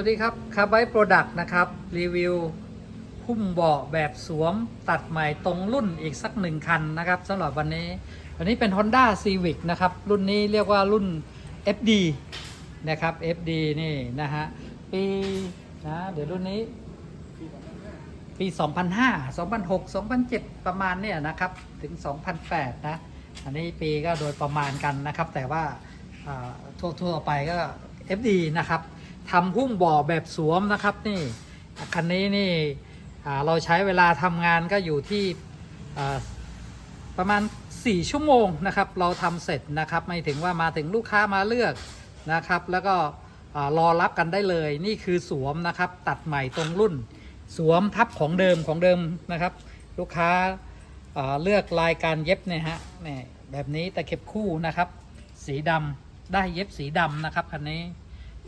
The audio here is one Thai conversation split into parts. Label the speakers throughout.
Speaker 1: วัสดีครับคาร์ไบโปรดักต์นะครับ รีวิวพุ่มเบาะแบบสวมตัดใหม่ตรงรุ่นอีกสักหนึ่งคันนะครับสำหรับวันนี้ วันนี้เป็น Honda Civic นะครับ รุ่นนี้เรียกว่ารุ่น FD นะครับ FD นี่นะฮะ ปีนะเดี๋ยวรุ่นนี้ ปี 2005 2006 2007 ประมาณเนี่ยนะครับ ถึง 2008 นะ อันนี้ปีก็โดยประมาณกันนะครับ แต่ว่าอ่าทั่วๆไปก็ FD นะครับ ทำหุ้มบ่อแบบสวมนะครับนี่คันนี้นี่เราใช้เวลาทำงานก็อยู่ที่ประมาณ 4 ชั่วโมงนะครับ เราทำเสร็จนะครับไม่ถึงว่ามาถึงลูกค้ามาเลือกนะครับ แล้วก็รอรับกันได้เลยนี่คือสวมนะครับ ตัดใหม่ตรงรุ่น สวมทับของเดิมของเดิมนะครับ ลูกค้าอ่าเลือกลายการเย็บเนี่ยฮะนี่แบบนี้ตะเข็บคู่นะครับ สีดำได้เย็บสีดำนะครับคันนี้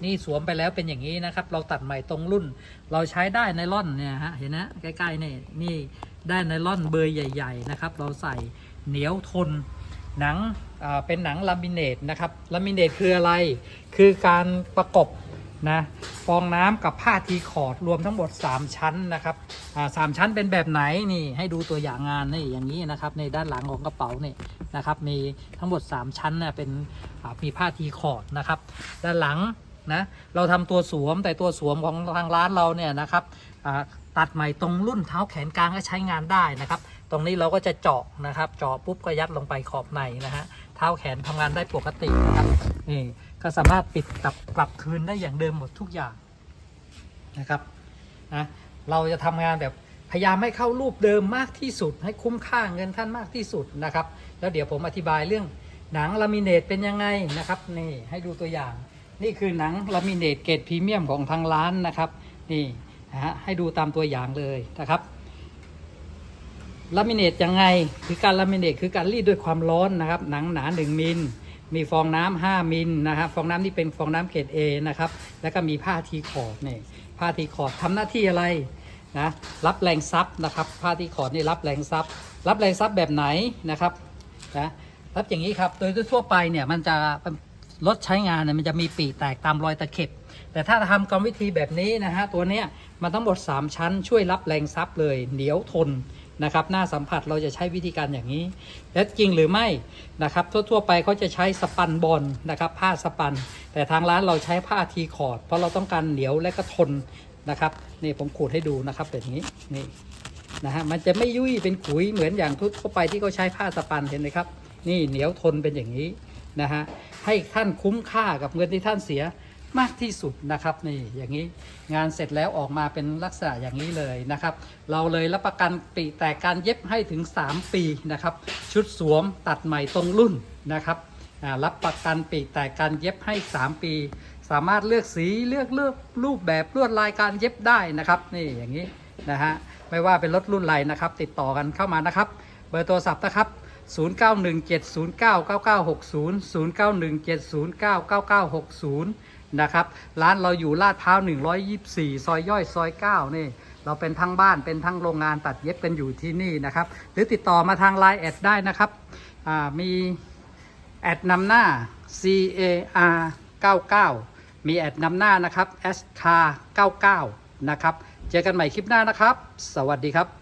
Speaker 1: นี่สวมไปแล้วเป็นอย่างนี้นะครับ เราตัดใหม่ตรงรุ่น เราใช้ได้ไนล่อนเนี่ยฮะเห็นนะใกล้ๆนี่นี่ได้ไนล่อนเบอร์ใหญ่ ๆ นะครับ เราใส่เหนียวทนหนังเป็นหนังลามิเนตนะครับลามิเนตคืออะไร คือการประกบนะฟองน้ำกับผ้าทีคอร์ดรวมทั้งหมด 3 ชั้นนะครับสามชั้นเป็นแบบไหนนี่ให้ดูตัวอย่างงานนี่อย่างนี้นะครับในด้านหลังของกระเป๋านี่นะครับมีทั้งหมด 3 ชั้นนะเป็นมีผ้าทีคอร์ดนะครับด้านหลัง นะเราทำตัวสวมแต่ตัวสวมของทางร้านเราเนี่ยนะครับตัดใหม่ตรงรุ่นเท้าแขนกลางก็ใช้งานได้นะครับ ตรงนี้เราก็จะเจาะนะครับ เจาะปุ๊บก็ยัดลงไปขอบในนะฮะเท้าแขนทำงานได้ปกตินะครับนี่ก็สามารถปิดกลับกลับคืนได้อย่างเดิมหมดทุกอย่างนะครับนะเราจะทำงานแบบพยายามให้เข้ารูปเดิมมากที่สุด ให้คุ้มค่าเงินท่านมากที่สุดนะครับ แล้วเดี๋ยวผมอธิบายเรื่องหนังลามิเนตเป็นยังไงนะครับนี่ให้ดูตัวอย่าง นี่คือหนังลามิเนตเกรดพรีเมียมของทางร้านนะครับ นี่นะฮะให้ดูตามตัวอย่างเลยนะครับลามิเนตยังไงคือการลามิเนตคือการรีดด้วยความร้อนนะครับ หนังหนา 1 มิล มีฟองน้ำ5มิลนะครับฟองน้ำที่เป็นฟองน้ำเกรด A นะครับ แล้วก็มีผ้าทีคอร์ดนี่ผ้าทีคอร์ดทำหน้าที่อะไรนะรับแรงซับนะครับ ผ้าทีคอร์ดนี่รับแรงซับรับแรงซับแบบไหนนะครับนะรับอย่างนี้ครับโดยทั่วไปเนี่ยมันจะ รถใช้งานเนี่ยมันจะมีปีกแตกตามรอยตะเข็บ แต่ถ้าทำกรรมวิธีแบบนี้นะฮะตัวเนี้ยมันทั้งหมด 3 ชั้นช่วยรับแรงซับเลยเหนียวทนนะครับหน้าสัมผัสเราจะใช้วิธีการอย่างนี้ และจริงหรือไม่นะครับทั่วๆไปเขาจะใช้สปันบอลนะครับผ้าสปัน แต่ทางร้านเราใช้ผ้าทีคอร์ดเพราะเราต้องการเหนียวและก็ทนนะครับนี่ผมขูดให้ดูนะครับแบบนี้นี่นะฮะมันจะไม่ยุ่ยเป็นขุยเหมือนอย่างทั่วไปที่เขาใช้ผ้าสปันเห็นไหมครับ นี่เหนียวทนเป็นอย่างนี้ นะฮะให้ท่านคุ้มค่ากับเงินที่ท่านเสียมากที่สุดนะครับนี่อย่างนี้งานเสร็จแล้วออกมาเป็นลักษณะอย่างนี้เลยนะครับ เราเลยรับประกันปีแต่การเย็บให้ถึง 3 ปีนะครับ ชุดสวมตัดใหม่ตรงรุ่นนะครับรับประกันปีแต่การเย็บให้ 3 ปี สามารถเลือกสีเลือกเลือกรูปแบบลวดลายการเย็บได้นะครับนี่อย่างนี้นะฮะไม่ว่าเป็นรถรุ่นไรนะครับ ติดต่อกันเข้ามานะครับ เบอร์โทรศัพท์นะครับ 0917099960 0917099960 นะครับ ร้านเราอยู่ลาดพร้าว 124 ซอยย่อยซอย 9 นี่ เราเป็นทั้งบ้านเป็นทั้งโรงงานตัดเย็บกันอยู่ที่นี่นะครับ หรือติดต่อมาทาง Line แอดได้นะครับมีแอดนำหน้า C A R 99 มีแอดนำหน้านะครับ S C A R 99 นะครับ เจอกันใหม่คลิปหน้านะครับ สวัสดีครับ